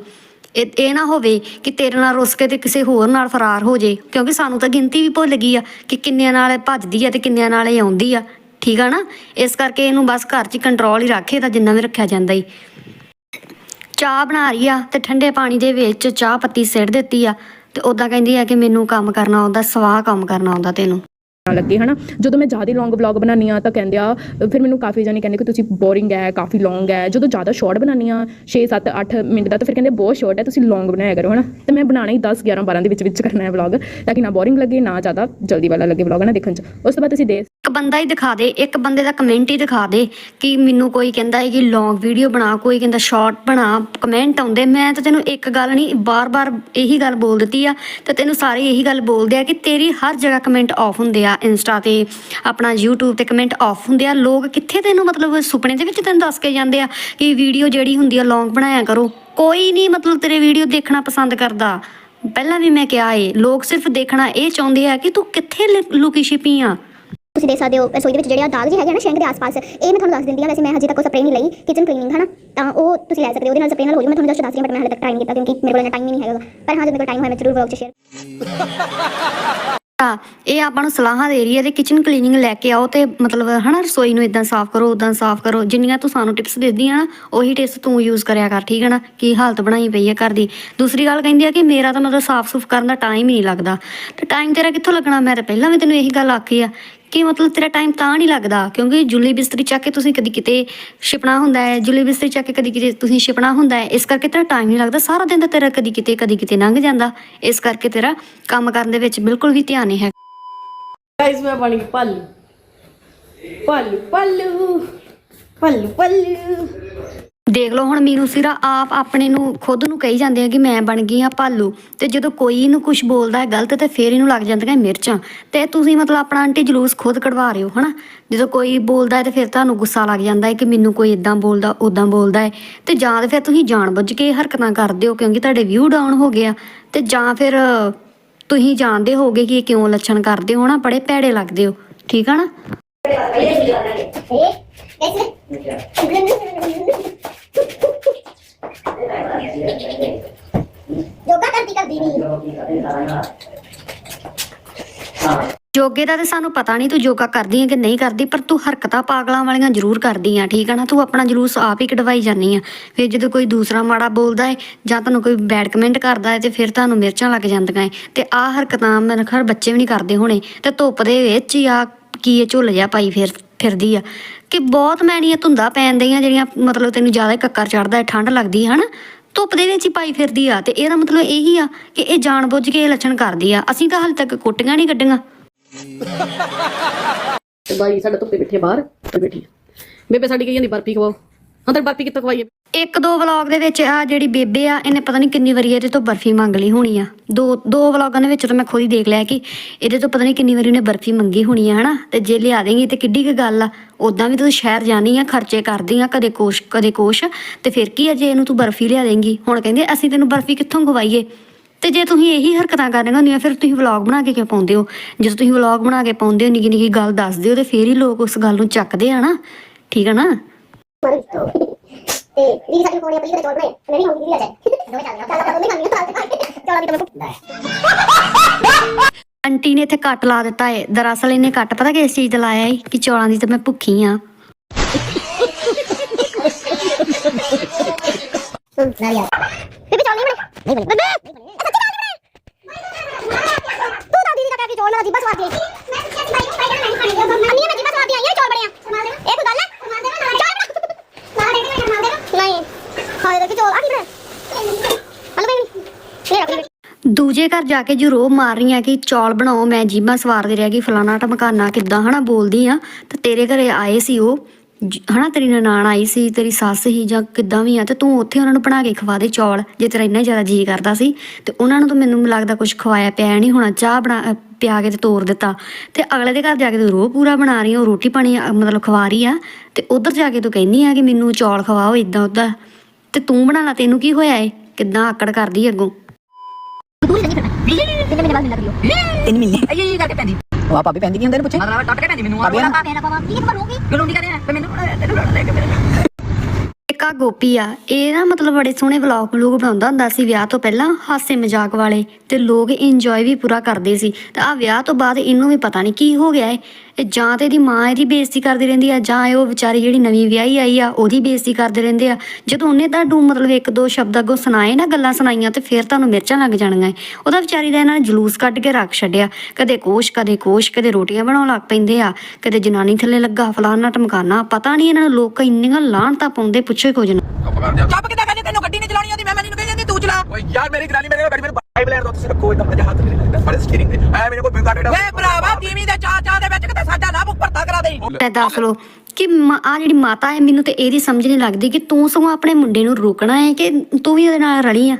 Speaker 2: ਇਹ ਇਹ ਨਾ ਹੋਵੇ ਕਿ ਤੇਰੇ ਨਾਲ ਰੁੱਸ ਕੇ ਤੇ ਕਿਸੇ ਹੋਰ ਨਾਲ ਫਰਾਰ ਹੋ ਜੇ, ਕਿਉਂਕਿ ਸਾਨੂੰ ਤਾਂ ਗਿਣਤੀ ਵੀ ਭੁੱਲ ਗਈ ਆ ਕਿ ਕਿੰਨਿਆਂ ਨਾਲ ਇਹ ਭੱਜਦੀ ਆ ਤੇ ਕਿੰਨਿਆਂ ਨਾਲ ਇਹ ਆਉਂਦੀ ਆ। ਠੀਕ ਆ ਨਾ? ਇਸ ਕਰਕੇ ਇਹਨੂੰ ਬਸ ਘਰ 'ਚ ਕੰਟਰੋਲ ਹੀ ਰੱਖੇ ਤਾਂ ਜਿੰਨਾ ਵੀ ਰੱਖਿਆ ਜਾਂਦਾ ਈ। ਚਾਹ ਬਣਾ ਰਹੀ ਆ ਤੇ ਠੰਡੇ ਪਾਣੀ ਦੇ ਵਿੱਚ ਚਾਹ ਪੱਤੀ ਸਿੱਟ ਦਿੱਤੀ ਆ ਤੇ ਉਦਾਂ ਕਹਿੰਦੀ ਆ ਕਿ ਮੈਨੂੰ ਕੰਮ ਕਰਨਾ ਆਉਂਦਾ, ਸਵਾਹ ਕੰਮ ਕਰਨਾ ਆਉਂਦਾ ਤੈਨੂੰ।
Speaker 4: ਨਾ ਲੱਗੇ, ਹਨਾ? ਜਦੋਂ ਮੈਂ ਜ਼ਿਆਦਾ ਲੌਂਗ ਵਲੌਗ ਬਣਾਉਂਦੀ ਆ ਤਾਂ ਕਹਿੰਦੇ ਆ, ਫਿਰ ਮੈਨੂੰ ਕਾਫੀ ਜਾਣੇ ਕਹਿੰਦੇ ਕਿ ਤੁਸੀਂ ਬੋਰਿੰਗ ਹੈ, ਕਾਫੀ ਲੌਂਗ ਹੈ। ਜਦੋਂ ਜ਼ਿਆਦਾ ਸ਼ਾਰਟ ਬਣਾਉਂਦੀ ਆ 6 7 8 ਮਿੰਟ ਦਾ ਤਾਂ ਫਿਰ ਕਹਿੰਦੇ ਬਹੁਤ ਸ਼ਾਰਟ ਹੈ, ਤੁਸੀਂ ਲੌਂਗ ਬਣਾਇਆ ਕਰੋ, ਹਨਾ? ਤੇ ਮੈਂ ਬਣਾਣਾ ਹੀ 10 11 12 ਦੇ ਵਿੱਚ ਵਿੱਚ ਕਰਨਾ ਹੈ ਵਲੌਗ ਤਾਂ ਕਿ ਨਾ ਬੋਰਿੰਗ ਲੱਗੇ, ਨਾ ਜ਼ਿਆਦਾ ਜਲਦੀ ਵਾਲਾ ਲੱਗੇ ਵਲੌਗ ਨਾ ਦੇਖਣ ਚ। ਉਸ ਤੋਂ ਬਾਅਦ ਤੁਸੀਂ ਦੇ
Speaker 2: ਇੱਕ ਬੰਦਾ ਹੀ ਦਿਖਾ ਦੇ, ਇੱਕ ਬੰਦੇ ਦਾ ਕਮੈਂਟ ਹੀ ਦਿਖਾ ਦੇ ਕਿ ਮੈਨੂੰ ਕੋਈ ਕਹਿੰਦਾ ਹੈ ਕਿ ਲੌਂਗ ਵੀਡੀਓ ਬਣਾ, ਕੋਈ ਕਹਿੰਦਾ ਸ਼ਾਰਟ ਬਣਾ ਕਮੈਂਟ ਆਉਂਦੇ। ਮੈਂ ਤਾਂ ਤੈਨੂੰ ਇੱਕ ਗੱਲ ਨਹੀਂ, ਬਾਰ-ਬਾਰ ਇਹੀ ਗੱਲ ਬੋਲ ਦਿੱਤੀ ਆ ਤੇ ਤੈਨੂੰ ਸਾਰੇ ਇਹੀ ਗੱਲ ਬੋਲਦੇ ਆ ਕਿ ਤੇਰੀ ਹਰ ਜਗ੍ਹਾ ਕਮੈਂਟ ਆਫ ਹੁੰਦੇ ਆ। ਇੰਸਟਾ ਤੇ ਆਪਣਾ YouTube ਤੇ ਕਮੈਂਟ ਆਫ ਹੁੰਦੇ ਆ। ਲੋਕ ਕਿੱਥੇ ਤੈਨੂੰ ਮਤਲਬ ਸੁਪਨੇ ਦੇ ਵਿੱਚ ਤੈਨੂੰ ਦੱਸ ਕੇ ਜਾਂਦੇ ਆ ਕਿ ਵੀਡੀਓ ਜਿਹੜੀ ਹੁੰਦੀ ਆ ਲੌਂਗ ਬਣਾਇਆ ਕਰੋ। ਕੋਈ ਨਹੀਂ ਮਤਲਬ ਤੇਰੇ ਵੀਡੀਓ ਦੇਖਣਾ ਪਸੰਦ ਕਰਦਾ। ਪਹਿਲਾਂ ਵੀ ਮੈਂ ਕਿਹਾ ਏ, ਲੋਕ ਸਿਰਫ ਦੇਖਣਾ ਇਹ ਚਾਹੁੰਦੇ ਆ ਕਿ ਤੂੰ ਕਿੱਥੇ ਲੁਕੀ ਛਿਪੀ ਆ।
Speaker 3: ਤੁਸੀਂ ਦੇਖ ਸਕਦੇ ਹੋ, ਰਸੋਈ ਦੇ ਵਿੱਚ ਜਿਹੜੇ ਆ ਦਾਗ ਜਿਹੇ ਹੈਗੇ ਨਾ ਸ਼ੈਂਕ ਦੇ ਆਸ-ਪਾਸ, ਇਹ ਮੈਂ ਤੁਹਾਨੂੰ ਦੱਸ ਦਿੰਦੀ ਆ। ਵੈਸੇ ਮੈਂ ਹਜੇ ਤੱਕ ਕੋਈ ਸਪਰੇਅ ਨਹੀਂ ਲਈ ਕਿਚਨ ਕਲੀਨਿੰਗ ਹਨਾ? ਤਾਂ ਉਹ ਤੁਸੀਂ ਲੈ ਸਕਦੇ ਹੋ, ਉਹਦੇ ਨਾਲ ਸਪਰੇਅ ਨਾਲ ਹੋ ਜੂ। ਮੈਂ ਤੁਹਾਨੂੰ ਜਸਟ ਦੱਸ ਰਹੀ ਬਟ ਮੈਂ ਹਲੇ ਤੱਕ ਟਰਾਈ ਨਹੀਂ ਕੀਤਾ ਕਿਉਂਕਿ ਮੇਰੇ ਕੋਲ ਇੰਨਾ ਟਾਈਮ ਹੀ ਨਹੀਂ ਹੈਗਾ। ਪਰ ਹਾਂ, ਜਦੋਂ ਟਾਈਮ ਹੋਇਆ, ਮੈਂ ਜ਼ਰੂਰ ਵਲੌਗ 'ਚ ਸ਼ੇਅਰ
Speaker 2: ਤਾਂ ਇਹ ਆਪਾਂ ਨੂੰ ਸਲਾਹਾਂ ਦੇ ਰਹੀ ਹੈ ਤੇ ਕਿਚਨ ਕਲੀਨਿੰਗ ਲੈ ਕੇ ਆਓ ਤੇ ਮਤਲਬ ਹਨਾ ਰਸੋਈ ਨੂੰ ਇਦਾਂ ਸਾਫ਼ ਕਰੋ ਉਦਾਂ ਸਾਫ਼ ਕਰੋ। ਜਿੰਨੀਆਂ ਤੂੰ ਸਾਨੂੰ ਟਿਪਸ ਦਿੰਦੀ ਆ ਨਾ, ਉਹੀ ਟਿਪਸ ਤੂੰ ਯੂਜ਼ ਕਰਿਆ ਕਰ, ਠੀਕ ਹੈ ਨਾ? ਕੀ ਹਾਲਤ ਬਣਾਈ ਪਈ ਹੈ ਘਰ ਦੀ। ਦੂਸਰੀ ਗੱਲ ਕਹਿੰਦੀ ਆ ਕਿ ਮੇਰਾ ਤਾਂ ਮਤਲਬ ਸਾਫ਼ ਸੁਫ ਕਰਨ ਦਾ ਟਾਈਮ ਹੀ ਨਹੀਂ ਲੱਗਦਾ। ਤੇ ਟਾਈਮ ਤੇਰਾ ਕਿੱਥੋਂ ਲੱਗਣਾ? ਮੈਂ ਤਾਂ ਪਹਿਲਾਂ ਵੀ ਤੈਨੂੰ ਇਹੀ ਗੱਲ ਆਖੀ ਆ ਕਿ ਮਤਲਬ ਤੇਰਾ ਟਾਈਮ ਤਾਂ ਨਹੀਂ ਲੱਗਦਾ, ਕਿਉਂਕਿ ਜੁੱਲੀ ਬਿਸਤਰੀ ਚੱਕ ਕੇ ਤੁਸੀਂ ਕਦੀ ਕਿਤੇ ਛਿਪਣਾ ਹੁੰਦਾ ਹੈ, ਜੁੱਲੀ ਬਿਸਤਰੀ ਚੱਕ ਕੇ ਕਦੀ ਕਿਤੇ ਤੁਸੀਂ ਛਿਪਣਾ ਹੁੰਦਾ ਹੈ, ਇਸ ਕਰਕੇ ਤੇਰਾ ਟਾਈਮ ਨਹੀਂ ਲੱਗਦਾ, ਸਾਰਾ ਦਿਨ ਤਾਂ ਤੇਰਾ ਕਦੀ ਕਿਤੇ ਕਦੀ ਕਿਤੇ ਲੰਘ ਜਾਂਦਾ, ਇਸ ਕਰਕੇ ਤੇਰਾ ਕੰਮ ਕਰਨ ਦੇ ਵਿੱਚ ਬਿਲਕੁਲ ਵੀ ਧਿਆਨ ਨਹੀਂ ਹੈ।
Speaker 5: ਗਾਇਸ ਮੈਂ ਬਣ ਗਈ ਪੱਲੂ। ਪੱਲੂ ਪੱਲੂ। ਪੱਲੂ ਪੱਲੂ।
Speaker 2: ਦੇਖ ਲਓ ਹੁਣ ਮੀਨੂ ਸਿਰਾ ਆਪ ਆਪਣੇ ਨੂੰ ਖੁਦ ਨੂੰ ਕਹੀ ਜਾਂਦੇ ਆ ਕਿ ਮੈਂ ਬਣ ਗਈ ਹਾਂ ਭਾਲੂ ਤੇ ਜਦੋਂ ਕੋਈ ਇਹਨੂੰ ਕੁਝ ਬੋਲਦਾ ਹੈ ਗਲਤ ਤੇ ਫੇਰ ਇਹਨੂੰ ਲੱਗ ਜਾਂਦੀਆਂ ਮਿਰਚਾਂ ਤੇ ਤੁਸੀਂ ਮਤਲਬ ਆਪਣਾ ਆਂਟੀ ਜਲੂਸ ਖੁਦ ਕਢਵਾ ਰਹੇ ਹੋ ਹਨਾ ਜਦੋਂ ਕੋਈ ਬੋਲਦਾ ਹੈ ਤੇ ਫਿਰ ਤੁਹਾਨੂੰ ਗੁੱਸਾ ਲੱਗ ਜਾਂਦਾ ਹੈ ਕਿ ਮੈਨੂੰ ਕੋਈ ਇਦਾਂ ਬੋਲਦਾ ਉਦਾਂ ਬੋਲਦਾ ਹੈ ਤੇ ਜਾਂ ਤੇ ਫਿਰ ਤੁਸੀਂ ਜਾਣਬੁੱਝ ਕੇ ਇਹ ਹਰਕਤਾਂ ਕਰਦੇ ਹੋ ਕਿਉਂਕਿ ਤੁਹਾਡੇ ਵਿਊ ਡਾਊਨ ਹੋ ਗਿਆ ਤੇ ਜਾਂ ਫਿਰ ਤੁਸੀਂ ਜਾਣਦੇ ਹੋਗੇ ਕਿ ਇਹ ਕਿਉਂ ਲੱਛਣ ਕਰਦੇ ਹੋ ਨਾ ਬੜੇ ਭੈੜੇ ਲੱਗਦੇ ਹੋ ਠੀਕ ਆ ਨਾ
Speaker 1: ਯੋਗਾ ਕਰਦੀ ਕਰਦੀ ਨਹੀਂ।
Speaker 2: ਜੋਗੇ ਦਾ ਤੇ ਸਾਨੂੰ ਪਤਾ ਨਹੀਂ ਤੂੰ ਯੋਗਾ ਕਰਦੀ ਹੈ ਕਿ ਨਹੀਂ ਕਰਦੀ, ਪਰ ਤੂੰ ਹਰਕਤਾਂ ਪਾਗਲਾਂ ਵਾਲੀਆਂ ਜ਼ਰੂਰ ਕਰਦੀ ਆ, ਠੀਕ ਆ ਨਾ? ਤੂੰ ਆਪਣਾ ਜਲੂਸ ਆਪ ਹੀ ਕਢਵਾਈ ਜਾਂਦੀ ਆ। ਫਿਰ ਜਦੋਂ ਕੋਈ ਦੂਸਰਾ ਮਾੜਾ ਬੋਲਦਾ ਹੈ ਜਾਂ ਤੁਹਾਨੂੰ ਕੋਈ ਬੈਡ ਕਮੈਂਟ ਕਰਦਾ ਹੈ ਤੇ ਫਿਰ ਤੁਹਾਨੂੰ ਮਿਰਚਾਂ ਲੱਗ ਜਾਂਦੀਆਂ ਹੈ ਤੇ ਆਹ ਹਰਕਤਾਂ ਮੇਰੇ ਖਿਆਲ ਬੱਚੇ ਵੀ ਨਹੀਂ ਕਰਦੇ ਹੋਣੇ। ਤੇ ਧੁੱਪ ਦੇ ਵਿੱਚ ਹੀ ਆ ਕੀ ਇਹ ਝੁੱਲ ਜਿਹਾ ਪਾਈ ਫਿਰ। ਫਿਰਦੀ ਆ। ਕਿ ਬਹੁਤ ਮੈਣੀਆਂ ਧੁੰਦਾ ਪੈਣ ਦੀਆਂ ਜਿਹੜੀਆਂ ਮਤਲਬ ਤੈਨੂੰ ਜ਼ਿਆਦਾ ਕੱਕਰ ਚੜਦਾ ਹੈ ਠੰਡ ਲੱਗਦੀ ਹੈ ਹਨਾ? ਧੁੱਪ ਦੇ ਵਿੱਚ ਹੀ ਪਾਈ ਫਿਰਦੀ ਆ ਤੇ ਇਹਦਾ ਮਤਲਬ ਇਹੀ ਆ ਕਿ ਇਹ ਜਾਣਬੁੱਝ ਕੇ ਇਹ ਲੱਛਣ ਕਰਦੀ ਆ। ਅਸੀਂ ਤਾਂ ਹਾਲੇ ਤੱਕ ਕੁੱਟੀਆਂ ਨਹੀਂ ਕੱਢੀਆਂ।
Speaker 5: ਤੇ ਬਾਈ, ਸਾਡਾ ਧੁੱਪੇ ਬੈਠੇ ਬਾਹਰ, ਤੇ ਬੈਠੀ ਬੇਬੇ, ਸਾਡੀ ਕਹੀ ਜਾਂਦੀ ਬਰਫੀ ਖਵਾਓ। ਹਾਂ ਤੇ ਬਰਫੀ ਕਿੱਥੋਂ ਖਵਾਈਏ?
Speaker 2: ਇੱਕ ਦੋ ਵਲੌਗ ਦੇ ਵਿੱਚ ਆ ਜਿਹੜੀ ਬੇਬੇ ਆ, ਇਹਨੇ ਪਤਾ ਨਹੀਂ ਕਿੰਨੀ ਵਾਰੀ ਇਹਦੇ ਤੋਂ ਬਰਫੀ ਮੰਗ ਲਈ ਹੋਣੀ ਆ। ਦੋ ਦੋ ਵਲੌਗਾਂ ਦੇ ਵਿੱਚ ਤਾਂ ਮੈਂ ਖੁਦ ਹੀ ਦੇਖ ਲਿਆ ਕਿ ਇਹਦੇ ਤੋਂ ਪਤਾ ਨਹੀਂ ਕਿੰਨੀ ਵਾਰੀ ਉਹਨੇ ਬਰਫੀ ਮੰਗੀ ਹੋਣੀ ਆ, ਹਨਾ? ਤੇ ਜੇ ਲਿਆ ਦੇਂਗੀ ਤੇ ਕਿੱਡੀ ਕੁ ਗੱਲ ਆ। ਉਦਾਂ ਵੀ ਤੂੰ ਸ਼ਹਿਰ ਜਾਣੀ ਆ, ਖਰਚੇ ਕਰਦੀ ਆ, ਕਦੇ ਕੁਛ ਕਦੇ ਕੁਛ ਤੇ ਫਿਰ ਕੀ ਆ, ਜੇ ਇਹਨੂੰ ਤੂੰ ਬਰਫੀ ਲਿਆ ਦੇਂਗੀ। ਹੁਣ ਕਹਿੰਦੇ ਅਸੀਂ ਤੈਨੂੰ ਬਰਫੀ ਕਿੱਥੋਂ ਗਵਾਈਏ ਤੇ ਜੇ ਤੁਸੀਂ ਇਹੀ ਹਰਕਤਾਂ ਕਰਨੀਆਂ ਹੁੰਦੀਆਂ ਫਿਰ ਤੁਸੀਂ ਵਲੌਗ ਬਣਾ ਕੇ ਕਿਉਂ ਪਾਉਂਦੇ ਹੋ? ਜਦੋਂ ਤੁਸੀਂ ਵਲੌਗ ਬਣਾ ਕੇ ਪਾਉਂਦੇ ਹੋ ਨਿੱਕੀ ਨਿੱਕੀ ਗੱਲ ਦੱਸਦੇ ਹੋ, ਤੇ ਫੇਰ ਹੀ ਲੋਕ ਉਸ ਗੱਲ ਨੂੰ ਚੱਕਦੇ ਆ ਨਾ ਠੀਕ ਆ ਨਾ?
Speaker 1: ਤੇ ਦੀਦੀ ਸਾਡੀ ਕੋਣੀ ਆਪਣੀ ਚੋਲ ਬਣਾਏ ਮੈਂ ਵੀ ਮੰਗੀ ਦੀਦੀ ਆ ਜਾਏ ਦੋ ਚੱਲ ਚੱਲ ਆਪਾਂ ਦੋਨੇ ਮੰਗੀ ਚਲ ਵੀ ਤਾਂ
Speaker 2: ਆਂਟੀ ਨੇ ਇੱਥੇ ਕੱਟ ਲਾ ਦਿੱਤਾ ਏ ਦਰਅਸਲ ਇਹਨੇ ਕੱਟ ਪਤਾ ਕਿਸ ਚੀਜ਼ ਦਾ ਲਾਇਆ ਏ ਕਿ ਚੌਲਾਂ ਦੀ ਤਾਂ ਮੈਂ ਭੁੱਖੀ ਆ
Speaker 1: ਸੁਣ ਨਾ ਯਾਰ ਬੇਬੇ ਚੋਲ ਨਹੀਂ ਬਣੇ ਨਹੀਂ ਬਣੇ ਬੇਬੇ ਤੂੰ ਤਾਂ ਦੀਦੀ ਦਾ ਕਹਿ ਕੇ ਚੋਲ ਨਾ ਜੀਬਾ ਸਵਾਦ ਦੀ ਅੰਮੀ ਨੇ ਜੀਬਾ ਸਵਾਦ ਦੀ ਆਈ ਚੋਲ ਬਣਿਆ ਇਹ ਕੋਈ ਗੱਲ ਹੈ ਚੋਲ ਬਣਾ ਨਹੀਂ ਖਾਣੇ ਦੇ ਚੋਲ ਆ ਕੀ ਬਣਾ ਹਲੋ ਬੇਬੀ ਲੈ ਰੱਖ ਲਈ
Speaker 2: ਦੂਜੇ ਘਰ ਜਾ ਕੇ ਜੋ ਰੋਬ ਮਾਰ ਰਹੀ ਆ ਕਿ ਚੌਲ ਬਣਾਓ, ਮੈਂ ਜੀਬਾਂ ਸਵਾਰਦੇ ਰਹਿ ਗਈ ਫਲਾਣਾ ਟਮਕਾਨਾ ਕਿੱਦਾਂ, ਹਨਾ, ਬੋਲਦੀ ਆ। ਤੇ ਤੇਰੇ ਘਰੇ ਆਏ ਸੀ ਉਹ, ਜ- ਹਨਾ, ਤੇਰੀ ਨਨਾਣ ਆਈ ਸੀ, ਤੇਰੀ ਸੱਸ ਹੀ ਜਾਂ ਕਿੱਦਾਂ ਵੀ ਆ, ਤੇ ਤੂੰ ਉੱਥੇ ਉਹਨਾਂ ਨੂੰ ਬਣਾ ਕੇ ਖਵਾ ਦੇ ਚੌਲ, ਜੇ ਤੇਰਾ ਇੰਨਾ ਜ਼ਿਆਦਾ ਜੀ ਕਰਦਾ ਸੀ। ਤੇ ਉਹਨਾਂ ਨੂੰ ਤਾਂ ਮੈਨੂੰ ਲੱਗਦਾ ਕੁਝ ਖਵਾਇਆ ਪਿਆ ਨਹੀਂ ਹੋਣਾ, ਚਾਹ ਬਣਾ ਪਿਆ ਕੇ ਤੇ ਤੋਰ ਦਿੱਤਾ। ਤੇ ਅਗਲੇ ਦੇ ਘਰ ਜਾ ਕੇ ਤੂੰ ਰੋਹ ਪੂਰਾ ਬਣਾ ਰਹੀ ਆ ਰੋਟੀ ਪਾਣੀ ਮਤਲਬ ਖਵਾ ਰਹੀ ਆ। ਤੇ ਉਧਰ ਜਾ ਕੇ ਤੂੰ ਕਹਿੰਦੀ ਆ ਕਿ ਮੈਨੂੰ ਚੌਲ ਖਵਾਓ ਇਦਾਂ ਉਦਾਂ ਤੇ ਤੂੰ ਬਣਾ ਲਾ, ਤੈਨੂੰ ਕੀ ਹੋਇਆ ਏ? ਕਿੱਦਾਂ ਆਕੜ ਕਰਦੀ ਅੱਗੋਂ?
Speaker 6: ਤਿੰਨ ਮਹੀਨੇ ਇਹ ਇਹ ਕਰਕੇ ਪੈਂਦੀ ਉਹ ਭਾਬੀ ਪੈਂਦੀ ਨਹੀਂ ਹੁੰਦੇ ਨੇ ਪੁੱਛੇ ਮਤਲਬ ਟੱਟ ਕੇ ਪੈਂਦੀ ਮੈਨੂੰ ਭਾਬੀ ਨਾ
Speaker 1: ਮੇਰਾ ਕੀ ਕਰੂਗੀ
Speaker 6: ਕਿਉਂ ਨਹੀਂ ਕਰਿਆ ਤੇ ਮੈਨੂੰ ਲੈ ਕੇ ਮੇਰੇ
Speaker 2: ਇੱਕ ਗੋਪੀ ਆ ਇਹ ਨਾ ਮਤਲਬ ਬੜੇ ਸੋਹਣੇ ਵਲੌਗ ਵਲੂਗ ਬਣਾਉਂਦਾ ਹੁੰਦਾ ਸੀ ਵਿਆਹ ਤੋਂ ਪਹਿਲਾਂ ਹਾਸੇ ਮਜ਼ਾਕ ਵਾਲੇ ਤੇ ਲੋਕ ਇੰਜੋਏ ਵੀ ਪੂਰਾ ਕਰਦੇ ਸੀ ਤੇ ਆ ਵਿਆਹ ਤੋਂ ਬਾਅਦ ਇਹਨੂੰ ਵੀ ਪਤਾ ਨਹੀਂ ਕੀ ਹੋ ਗਿਆ ਏ ਇਹ ਜਾਂ ਤੇ ਇਹਦੀ ਮਾਂ ਇਹਦੀ ਬੇਇੱਜ਼ਤੀ ਕਰਦੀ ਰਹਿੰਦੀ ਆ ਜਾਂ ਇਹ ਉਹ ਵਿਚਾਰੀ ਜਿਹੜੀ ਨਵੀਂ ਵਿਆਹੀ ਆਈ ਆ ਉਹਦੀ ਬੇਇੱਜ਼ਤੀ ਕਰਦੇ ਰਹਿੰਦੇ ਆ। ਜਦੋਂ ਉਹਨੇ ਤੁਹਾਨੂੰ ਮਤਲਬ ਇੱਕ ਦੋ ਸ਼ਬਦ ਅੱਗੋਂ ਸੁਣਾਏ ਨਾ ਗੱਲਾਂ ਸੁਣਾਈਆਂ ਤੇ ਫਿਰ ਤੁਹਾਨੂੰ ਮਿਰਚਾਂ ਲੱਗ ਜਾਣੀਆਂ ਏ। ਉਹਦਾ ਵਿਚਾਰੀ ਦਾ ਇਹਨਾਂ ਨੇ ਜਲੂਸ ਕੱਢ ਕੇ ਰੱਖ ਛੱਡਿਆ। ਕਦੇ ਕੋਸ਼ ਕਦੇ ਕੋਸ਼ ਕਦੇ ਰੋਟੀਆਂ ਬਣਾਉਣ ਲੱਗ ਪੈਂਦੇ ਆ ਕਦੇ ਜਨਾਨੀ ਥੱਲੇ ਲੱਗਾ ਫਲਾਨਾ ਟਮਕਾਨਾ। ਪਤਾ ਨਹੀਂ ਇਹਨਾਂ ਨੂੰ ਲੋਕ ਇੰਨੀਆਂ ਲਾਹਣਤਾਂ ਪਾਉਂਦੇ ਪੁੱਛੋ ਹੀ ਕੁਝ ਨਾ।
Speaker 6: ਚੱਪ ਕਿੱਦਾਂ ਕਹਿੰਦੇ ਤੈਨੂੰ ਗੱਡੀ ਨਹੀਂ ਚਲਾਉਣੀ ਆਉਂਦੀ ਮੈਂ ਮੈਨੂੰ ਕਹੀ ਜਾਂਦੀ ਤੂੰ ਚਲਾ
Speaker 7: ਓਏ ਯਾਰ ਮੇਰੀ ਗਰਾਨੀ ਮੇਰੇ ਗੱਡੀ ਮੈਨੂੰ ਬਾਈਬ ਲੈਣ ਦੋ ਤੁਸੀਂ ਰੱਖੋ ਇੱਕਦਮ ਤੇ ਹੱਥ ਮੇਰੇ ਲੱਗਦਾ ਫੜੇ ਸਟੀਅਰਿੰਗ ਤੇ ਐ ਮੇਰੇ ਕੋਲ ਬਿੰਗਾ ਟੇਡਾ
Speaker 6: ਵੇ ਭਰਾਵਾ ਤੀਵੀਂ ਦੇ ਚਾਹ ਚਾਹ ਦੇ ਵਿੱਚ ਕਿਤੇ ਸਾਡਾ ਨਾ ਭਰਤਾ ਕਰਾ ਦੇ।
Speaker 2: ਤੇ ਦੱਸ ਲੋ ਕਿ ਆ ਜਿਹੜੀ ਮਾਤਾ ਹੈ ਮੈਨੂੰ ਤੇ ਇਹਦੀ ਸਮਝ ਨਹੀਂ ਲੱਗਦੀ ਕਿ ਤੂੰ ਸਗੋਂ ਆਪਣੇ ਮੁੰਡੇ ਨੂੰ ਰੋਕਣਾ ਹੈ ਕਿ ਤੂੰ ਵੀ ਉਹਦੇ ਨਾਲ ਰਲੀ ਆ?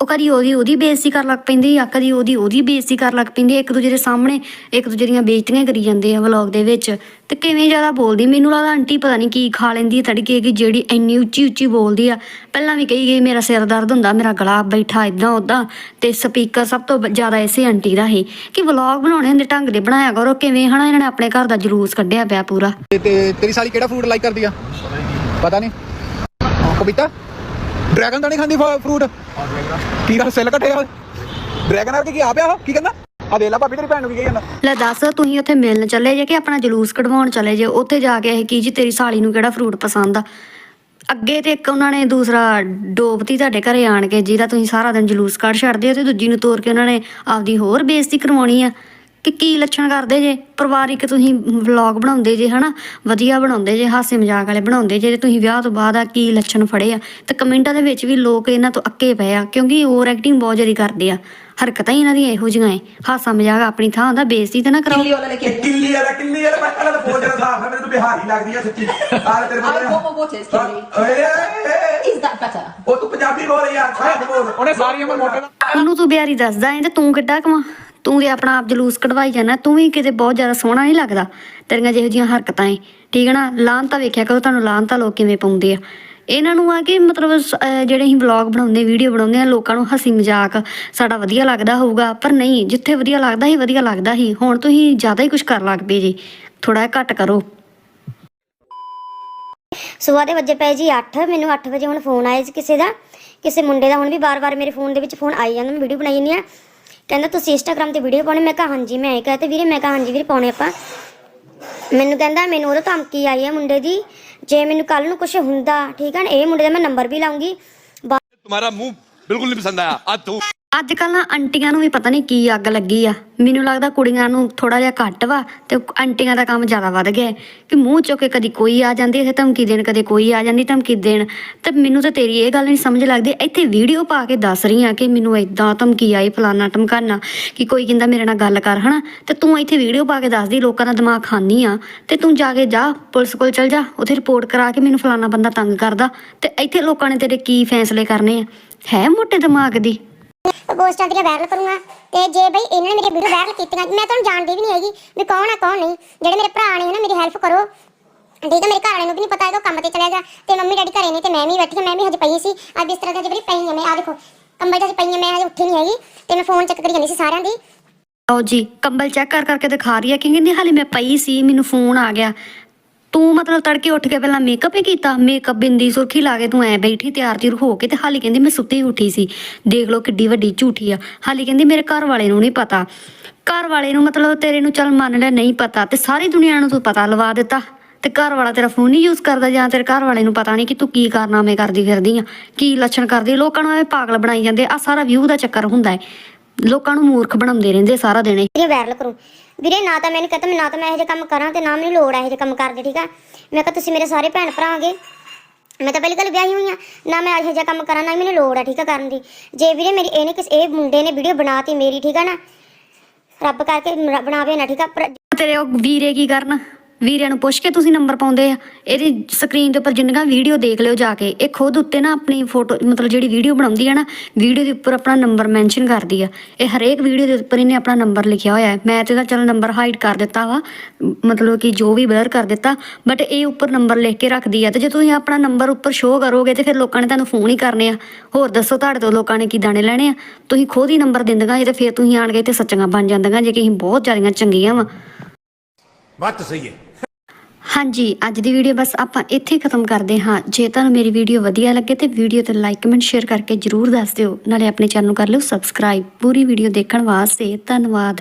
Speaker 2: ਉਹ ਕਦੀ ਉਹਦੀ ਉਹਦੀ ਬੇਇੱਜ਼ਤੀ ਕਰ ਲੱਗ ਪੈਂਦੀ ਆ ਕਦੀ ਉਹਦੀ ਉਹਦੀ ਬੇਇੱਜ਼ਤੀ ਕਰ ਲੱਗ ਪੈਂਦੀ, ਇੱਕ ਦੂਜੇ ਦੇ ਸਾਹਮਣੇ, ਇੱਕ ਦੂਜੇ ਦੀਆਂ ਬੇਇੱਜ਼ਤੀਆਂ ਕਰੀ ਜਾਂਦੇ ਆ ਵਲੌਗ ਦੇ ਵਿੱਚ। ਤੇ ਕਿਵੇਂ ਜ਼ਿਆਦਾ ਬੋਲਦੀ, ਮੈਨੂੰ ਲੱਗਦਾ ਆਂਟੀ ਪਤਾ ਨਹੀਂ ਕੀ ਖਾ ਲੈਂਦੀ ਹੈ ਤੜਕੇ ਕਿ ਜਿਹੜੀ ਇੰਨੀ ਉੱਚੀ ਉੱਚੀ ਬੋਲਦੀ ਆ। ਪਹਿਲਾਂ ਵੀ ਕਹੀ ਗਈ, ਮੇਰਾ ਸਿਰ ਦਰਦ ਹੁੰਦਾ, ਮੇਰਾ ਗਲਾ ਬੈਠਾ ਇਦਾਂ ਉਦਾਂ ਤੇ ਸਪੀਕਰ ਸਭ ਤੋਂ ਜ਼ਿਆਦਾ ਇਸੇ ਆਂਟੀ ਦਾ ਹੀ। ਕਿ ਵਲੌਗ ਬਣਾਉਣੇ ਹੁੰਦੇ, ਢੰਗ ਦੇ ਬਣਾਇਆ ਕਰੋ, ਕਿਵੇਂ ਹਨਾ ਇਹਨਾਂ ਨੇ ਆਪਣੇ ਘਰ ਦਾ ਜਲੂਸ ਕੱਢਿਆ ਪਿਆ ਪੂਰਾ।
Speaker 7: ਤੇ ਤੇਰੀ ਸਾਲੀ ਕਿਹੜਾ ਫਰੂਟ ਲਾਈਕ ਕਰਦੀ ਆ? ਪਤਾ ਨਹੀਂ ਕਵਿਤਾ? ਡਰੈਗਨ ਤਾਂ ਨਹੀਂ ਖਾਂਦੀ ਫਰੂਟ ਕੀ ਗੱਲ, ਸੈੱਲ ਘਟੇ ਡਰੈਗਨ ਆ ਕੀ ਆ ਪਿਆ ਉਹ? ਕੀ ਕਹਿੰਦਾ? ਆ ਦੇ ਭਾਬੀ, ਤੇਰੀ ਭੈਣ ਨੂੰ ਕੀ ਕਹੀ ਜਾਂਦਾ?
Speaker 2: ਲੈ ਦੱਸ, ਤੁਸੀਂ ਉੱਥੇ ਮਿਲਣ ਚੱਲੇ ਜੇ ਕਿ ਆਪਣਾ ਜਲੂਸ ਕਢਵਾਉਣ ਚਲੇ ਜੇ? ਉੱਥੇ ਜਾ ਕੇ ਇਹ ਕੀ ਜੀ, ਤੇਰੀ ਸਾਲੀ ਨੂੰ ਕਿਹੜਾ ਫਰੂਟ ਪਸੰਦ ਆ? ਅੱਗੇ ਤੇ ਇੱਕ ਉਹਨਾਂ ਨੇ ਦੂਸਰਾ ਡੋਬਤੀ ਤੁਹਾਡੇ ਘਰੇ ਆਣ ਕੇ, ਜਿਹਦਾ ਤੁਸੀਂ ਸਾਰਾ ਦਿਨ ਜਲੂਸ ਕੱਢ ਛੱਡਦੇ ਹੋ ਤੇ ਦੂਜੀ ਨੂੰ ਤੋਰ ਕੇ ਉਹਨਾਂ ਨੇ ਆਪਦੀ ਹੋਰ ਬੇਇੱਜ਼ਤੀ ਕਰਵਾਉਣੀ ਆ। ਕਿ ਕੀ ਲੱਛਣ ਕਰਦੇ ਜੇ? ਪਰਿਵਾਰਿਕ ਤੁਸੀਂ ਵਲੌਗ ਬਣਾਉਂਦੇ ਜੇ ਹਨਾ? ਵਧੀਆ ਬਣਾਉਂਦੇ ਜੇ ਹਾਸੇ ਮਜ਼ਾਕ ਵਾਲੇ ਬਣਾਉਂਦੇ ਜੇ ਤੇ ਤੁਸੀਂ ਵਿਆਹ ਤੋਂ ਬਾਅਦ ਆ ਕੀ ਲੱਛਣ ਫੜੇ ਆ? ਤੇ ਕਮੈਂਟਾਂ ਦੇ ਵਿੱਚ ਵੀ ਲੋਕ ਇਹਨਾਂ ਤੋਂ ਅੱਕੇ ਪਏ ਆ ਕਿਉਂਕਿ ਓਵਰ ਐਕਟਿੰਗ ਬਹੁਤ ਜ਼ਿਆਦਾ ਕਰਦੇ ਆ। ਹਰਕਤਾਂ ਹੀ ਇਹਨਾਂ ਦੀਆਂ ਇਹੋ ਜਿਹੀਆਂ ਐ ਹਾਸਾ ਮਜ਼ਾਕ ਆਪਣੀ ਥਾਂ ਹੁੰਦਾ ਬੇਇੱਜ਼ਤੀ ਤੇ ਨਾ ਕਰਾਓ
Speaker 7: ਕਿੱਲੀ ਵਾਲਾ ਕਿੱਲੀ ਵਾਲਾ ਮੈਂ ਪਹਿਲਾਂ ਤਾਂ ਬਹੁਤ ਜ਼ਿਆਦਾ ਸਾਫ਼ ਮੈਨੂੰ ਤਾਂ ਬਿਹਾਰੀ ਲੱਗਦੀ ਆ ਸੱਚੀ। ਆ। ਤੇਰੇ
Speaker 6: watch it, Kelly.
Speaker 7: ਓਏ
Speaker 6: Is that better?
Speaker 7: ਉਹ ਤੂੰ ਪੰਜਾਬੀ ਬੋਲ ਯਾਰ ਸਾਫ਼ ਬੋਲ। ਉਹਨੇ ਸਾਰੀ ਉਮਰ ਮੋਟੇ
Speaker 2: ਉਹਨੂੰ ਤੂੰ ਬਿਹਾਰੀ ਦੱਸਦਾ ਏ ਤੇ ਤੂੰ ਕਿੱਡਾ ਕਮਾ ਤੂੰ ਤੇ ਆਪਣਾ ਆਪ ਜਲੂਸ ਕਢਵਾਈ ਜਾਣਾ, ਤੂੰ ਵੀ ਕਿਤੇ ਬਹੁਤ ਜ਼ਿਆਦਾ ਸੋਹਣਾ ਨਹੀਂ ਲੱਗਦਾ। ਤੇਰੀਆਂ ਜਿਹੋ ਜਿਹੀਆਂ ਹਰਕਤਾਂ ਏ। ਠੀਕ ਹੈ ਨਾ? ਲਾਹਨਤਾ ਵੇਖਿਆ ਕਰੋ, ਤੁਹਾਨੂੰ ਲਾਹਨਤਾ ਲੋਕ ਕਿਵੇਂ ਪਾਉਂਦੇ ਆ। ਇਹਨਾਂ ਨੂੰ ਆ ਕਿ ਮਤਲਬ ਜਿਹੜੇ ਅਸੀਂ ਵਲੌਗ ਬਣਾਉਂਦੇ ਵੀਡੀਓ ਬਣਾਉਂਦੇ ਆ, ਲੋਕਾਂ ਨੂੰ ਹਸੀ ਮਜ਼ਾਕ ਸਾਡਾ ਵਧੀਆ ਲੱਗਦਾ ਹੋਊਗਾ, ਪਰ ਨਹੀਂ, ਜਿੱਥੇ ਵਧੀਆ ਲੱਗਦਾ ਸੀ ਵਧੀਆ ਲੱਗਦਾ ਸੀ ਹੁਣ ਤੁਸੀਂ ਜ਼ਿਆਦਾ ਹੀ ਕੁਝ ਕਰਨ ਲੱਗ ਪਏ ਜੀ। ਥੋੜਾ ਘੱਟ ਕਰੋ।
Speaker 1: ਸਵੇਰ ਦੇ ਵਜੇ ਪਏ ਜੀ 8 ਮੈਨੂੰ 8 ਵਜੇ ਹੁਣ ਫੋਨ ਆਇਆ ਸੀ ਕਿਸੇ ਦਾ। ਕਿਸੇ ਮੁੰਡੇ ਦਾ ਹੁਣ ਵੀ ਬਾਰ-ਬਾਰ ਮੇਰੇ ਫੋਨ ਦੇ ਵਿੱਚ ਫੋਨ ਆਈ ਜਾਂਦਾ, ਮੈਂ ਵੀਡੀਓ ਬਣਾਈ ਜਾਂਦੀ ਆ ਕਹਿੰਦਾ ਤੁਸੀਂ ਇੰਸਟਾਗ੍ਰam ਤੇ ਵੀਡੀਓ ਪਾਉਣੀ ਮੈਂ ਕਿਹਾ ਹਾਂਜੀ ਮੈਂ ਇਹ ਕਹਤੇ ਵੀਰੇ ਮੈਂ ਕਿਹਾ ਹਾਂਜੀ ਵੀਰੇ ਪਾਉਣੇ ਆਪਾਂ ਮੈਨੂੰ ਕਹਿੰਦਾ ਮੈਨੂੰ ਉਹਦਾ ਧਮਕੀ ਆਈ ਹੈ ਮੁੰਡੇ ਦੀ ਜੇ ਮੈਨੂੰ ਕੱਲ ਨੂੰ ਕੁਝ ਹੁੰਦਾ ਠੀਕ ਹੈ ਨਾ ਇਹ ਮੁੰਡੇ ਦਾ ਮੈਂ ਨੰਬਰ ਵੀ ਲਾਉਂਗੀ
Speaker 7: तुम्हारा मुंह ਬਿਲਕੁਲ ਨਹੀਂ ਪਸੰਦ ਆਇਆ। ਆ ਤੂੰ।
Speaker 2: ਅੱਜ ਕੱਲ ਨਾ ਆਂਟੀਆਂ ਨੂੰ ਵੀ ਪਤਾ ਨਹੀਂ ਕੀ ਅੱਗ ਲੱਗੀ ਆ। ਮੈਨੂੰ ਲੱਗਦਾ ਕੁੜੀਆਂ ਨੂੰ ਥੋੜਾ ਜਿਹਾ ਘੱਟ ਵਾ ਤੇ ਆਂਟੀਆਂ ਦਾ ਕੰਮ ਜ਼ਿਆਦਾ ਵੱਧ ਗਿਆ ਕਿ ਮੂੰਹ ਚੁੱਕ ਕਦੀ ਕੋਈ ਆ ਜਾਂਦੀ ਇੱਥੇ ਧਮਕੀ ਦੇਣ, ਕਦੇ ਕੋਈ ਆ ਜਾਂਦੀ ਧਮਕੀ ਦੇਣ। ਤੇ ਮੈਨੂੰ ਤਾਂ ਤੇਰੀ ਇਹ ਗੱਲ ਨਹੀਂ ਸਮਝ ਲੱਗਦੀ। ਇੱਥੇ ਵੀਡੀਓ ਪਾ ਕੇ ਦੱਸ ਰਹੀ ਆ ਕਿ ਮੈਨੂੰ ਇਦਾਂ ਧਮਕੀ ਆਈ ਫਲਾਨਾ ਟਮਕਾਨਾ ਕਿ ਕੋਈ ਕਹਿੰਦਾ ਮੇਰੇ ਨਾਲ ਗੱਲ ਕਰ, ਹਨਾ? ਤੇ ਤੂੰ ਇੱਥੇ ਵੀਡੀਓ ਪਾ ਕੇ ਦੱਸਦੀ, ਲੋਕਾਂ ਦਾ ਦਿਮਾਗ ਖਾਨੀ ਆ। ਤੇ ਤੂੰ ਜਾ ਕੇ ਜਾ, ਪੁਲਿਸ ਕੋਲ ਚੱਲ ਜਾ। ਉੱਥੇ ਰਿਪੋਰਟ ਕਰਾ ਕੇ ਮੈਨੂੰ ਫਲਾਨਾ ਬੰਦਾ ਤੰਗ ਕਰਦਾ। ਤੇ ਇੱਥੇ ਲੋਕਾਂ ਨੇ ਤੇਰੇ ਕੀ ਫੈਸਲੇ ਕਰਨੇ ਆ? ਹੈ ਮੋਟੇ ਦਿਮਾਗ ਦੀ?
Speaker 1: ਪੋਸਟਾਂ ਤੇ ਵਾਇਰਲ ਕਰੂੰਗਾ ਤੇ ਜੇ ਬਈ ਇਹਨਾਂ ਨੇ ਮੇਰੀ ਵੀਡੀਓ ਵਾਇਰਲ ਕੀਤੀਆਂ ਮੈਂ ਤੁਹਾਨੂੰ ਜਾਣਦੀ ਵੀ ਨਹੀਂ ਹੈਗੀ ਵੀ ਕੌਣ ਆ ਕੌਣ ਨਹੀਂ। ਜਿਹੜੇ ਮੇਰੇ ਭਰਾ ਨੇ ਨਾ ਮੇਰੀ ਹੈਲਪ ਕਰੋ। ਠੀਕ ਹੈ ਮੇਰੇ ਘਰ ਵਾਲੇ ਨੂੰ ਵੀ ਨਹੀਂ ਪਤਾ ਹੈਗਾ ਕੰਮ ਤੇ ਚਲਿਆ ਗਿਆ। ਤੇ ਮੰਮੀ ਡੈਡੀ ਘਰੇ ਨੇ ਤੇ ਮੈਂ ਵੀ ਬੈਠੀ ਹਾਂ ਮੈਂ ਵੀ ਹਜੇ ਪਈ ਸੀ। ਅੱਜ ਇਸ ਤਰ੍ਹਾਂ ਦੇ ਜਿਹੜੀ ਪਈ ਹਾਂ ਮੈਂ ਆ ਦੇਖੋ ਕੰਬਲ ਚ ਪਈ ਹਾਂ ਮੈਂ ਹਜੇ ਉੱਠੀ ਨਹੀਂ ਹੈਗੀ। ਤੇ ਮੈਂ ਫੋਨ ਚੈੱਕ ਕਰੀ ਜਾਂਦੀ ਸੀ ਸਾਰਿਆਂ ਦੀ।
Speaker 2: ਲਓ ਜੀ ਕੰਬਲ ਚੈੱਕ ਕਰ ਕਰਕੇ ਦਿਖਾ ਰਹੀ ਹੈ ਕਿ ਕਹਿੰਦੀ ਹਾਲੇ ਮੈਂ ਪਈ ਸੀ ਮੈਨੂੰ ਫੋਨ ਆ ਗਿਆ। ਤੂੰ ਮਤਲਬ ਤੜਕੇ ਉੱਠ ਕੇ ਪਹਿਲਾਂ ਮੇਕਅਪ ਹੀ ਕੀਤਾ ਮੇਕਅਪ ਬਿੰਦੀ ਸੁਰਖੀ ਲਾ ਕੇ ਤੂੰ ਐ ਬੈਠੀ, ਤਿਆਰ ਤਿਰ ਹੋ ਕੇ ਤੇ ਹਾਲੇ ਕਹਿੰਦੀ ਮੈਂ ਸੁੱਤੀ ਉੱਠੀ ਸੀ। ਦੇਖ ਲਓ ਕਿੱਡੀ ਵੱਡੀ ਝੂਠੀ ਆ। ਹਾਲੀ ਕਹਿੰਦੀ ਮੇਰੇ ਘਰ ਵਾਲੇ ਨੂੰ ਨਹੀਂ ਪਤਾ। ਘਰ ਵਾਲੇ ਨੂੰ ਮਤਲਬ ਤੇਰੇ ਨੂੰ ਚੱਲ ਮੰਨ ਲੈ ਨਹੀਂ ਪਤਾ ਤੇ ਸਾਰੀ ਦੁਨੀਆ ਨੂੰ ਤੂੰ ਪਤਾ ਲਵਾ ਦਿੱਤਾ। ਤੇ ਘਰ ਵਾਲਾ ਤੇਰਾ ਫੋਨ ਨਹੀਂ ਯੂਜ਼ ਕਰਦਾ ਜਾਂ ਤੇਰੇ ਘਰ ਵਾਲੇ ਨੂੰ ਪਤਾ ਨਹੀਂ ਕਿ ਤੂੰ ਕੀ ਕਾਰਨਾਮੇ ਕਰਦੀ ਫਿਰਦੀ ਆ, ਕੀ ਲੱਛਣ ਕਰਦੀ ਲੋਕਾਂ ਨੂੰ ਐਵੇਂ ਪਾਗਲ ਬਣਾਈ ਜਾਂਦੇ ਆ। ਸਾਰਾ ਵਿਊ ਦਾ ਚੱਕਰ ਹੁੰਦਾ ਹੈ। ਲੋਕਾਂ ਨੂੰ ਮੂਰਖ ਬਣਾਉਂਦੇ ਰਹਿੰਦੇ ਸਾਰਾ ਦਿਨ ਇਹ।
Speaker 1: ਵਾਇਰਲ ਕਰੂੰ। ਵੀਰੇ ਨਾ ਤਾਂ ਮੈਨੂੰ ਕਹਤਾ ਮੈਂ ਨਾ ਤਾਂ ਮੈਂ ਇਹੋ ਜਿਹੇ ਕੰਮ ਕਰਾਂ ਤੇ ਨਾ ਮੈਨੂੰ ਲੋੜ ਹੈ ਇਹੋ ਜਿਹੇ ਕੰਮ ਕਰਨ ਦੀ ਠੀਕ ਆ? ਮੈਂ ਕਿਹਾ ਤੁਸੀਂ ਮੇਰੇ ਸਾਰੇ ਭੈਣ ਭਰਾ ਆਗੇ ਮੈਂ ਤਾਂ ਪਹਿਲੀ ਗੱਲ ਵਿਆਹੀ ਹੋਈ ਆ। ਨਾ ਮੈਂ ਇਹੋ ਜਿਹਾ ਕੰਮ ਕਰਾਂ ਨਾ ਮੈਨੂੰ ਲੋੜ ਹੈ ਠੀਕ ਆ ਕਰਨ ਦੀ। ਜੇ ਵੀਰੇ ਮੇਰੀ ਇਹਨੇ ਕਿਸ ਇਹ ਮੁੰਡੇ ਨੇ ਵੀਡੀਓ ਬਣਾਤੀ ਮੇਰੀ ਠੀਕ ਆ ਨਾ? ਰੱਬ ਕਰਕੇ ਬਣਾਵੇ ਨਾ ਠੀਕ ਆ? ਪਰ
Speaker 2: ਤੇਰੇ ਉਹ ਵੀਰੇ ਕੀ ਕਰਨ? ਵੀਰਿਆਂ ਨੂੰ ਪੁੱਛ ਕੇ ਤੁਸੀਂ ਨੰਬਰ ਪਾਉਂਦੇ ਆ। ਇਹਦੀ ਸਕਰੀਨ ਦੇ ਉੱਪਰ ਜਿੰਨੀਆਂ ਵੀਡੀਓ ਦੇਖ ਲਿਓ ਜਾ ਕੇ। ਇਹ ਖੁਦ ਉੱਤੇ ਨਾ ਆਪਣੀ ਫੋਟੋ ਮਤਲਬ ਜਿਹੜੀ ਵੀਡੀਓ ਬਣਾਉਂਦੀ ਹੈ ਨਾ ਵੀਡੀਓ ਦੇ ਉੱਪਰ ਆਪਣਾ ਨੰਬਰ ਮੈਂਸ਼ਨ ਕਰਦੀ ਆ। ਇਹ ਹਰੇਕ ਵੀਡੀਓ ਦੇ ਉੱਪਰ ਇਹਨੇ ਆਪਣਾ ਨੰਬਰ ਲਿਖਿਆ ਹੋਇਆ ਹੈ। ਮੈਂ ਤੇ ਦਾ ਚਲ ਨੰਬਰ ਹਾਈਡ ਕਰ ਦਿੱਤਾ ਵਾ, ਮਤਲਬ ਕਿ ਜੋ ਵੀ ਬਲਰ ਕਰ ਦਿੱਤਾ ਬਟ ਇਹ ਉੱਪਰ ਨੰਬਰ ਲਿਖ ਕੇ ਰੱਖਦੀ ਆ। ਤੇ ਜੇ ਤੁਸੀਂ ਆਪਣਾ ਨੰਬਰ ਉੱਪਰ ਸ਼ੋਅ ਕਰੋਗੇ, ਤੇ ਫਿਰ ਲੋਕਾਂ ਨੇ ਤੁਹਾਨੂੰ ਫੋਨ ਹੀ ਕਰਨੇ ਆ। ਹੋਰ ਦੱਸੋ ਤੁਹਾਡੇ ਤੋਂ ਲੋਕਾਂ ਨੇ ਕੀ ਦਾਣੇ ਲੈਣੇ ਆ? ਤੁਸੀਂ ਖੁਦ ਹੀ ਨੰਬਰ ਦਿੰਦਗਾ ਜੇ ਤੇ ਫਿਰ ਤੁਸੀਂ ਆਣ ਗਏ ਤੇ ਸੱਚੀਆਂ ਬਣ ਜਾਂਦਗਾ, ਜੇ ਕਿ ਅਸੀਂ ਬਹੁਤ ਜ਼ਿਆਦੀਆਂ ਚੰਗੀਆਂ ਵਾ।
Speaker 7: ਬੱਤ ਸਹੀ ਹੈ।
Speaker 2: ਹਾਂਜੀ, ਅੱਜ ਦੀ ਵੀਡੀਓ ਬਸ ਆਪਾਂ ਇੱਥੇ ਖਤਮ ਕਰਦੇ ਹਾਂ। ਜੇ ਤੁਹਾਨੂੰ ਮੇਰੀ ਵੀਡੀਓ ਵਧੀਆ ਲੱਗੇ ਤੇ ਵੀਡੀਓ ਤੇ ਲਾਈਕ ਕਮੈਂਟ ਸ਼ੇਅਰ ਕਰਕੇ ਜਰੂਰ ਦੱਸ ਦਿਓ। ਨਾਲੇ ਆਪਣੇ ਚੈਨਲ ਨੂੰ ਕਰ ਲਿਓ ਸਬਸਕ੍ਰਾਈਬ ਪੂਰੀ ਵੀਡੀਓ ਦੇਖਣ ਵਾਸਤੇ ਧੰਨਵਾਦ।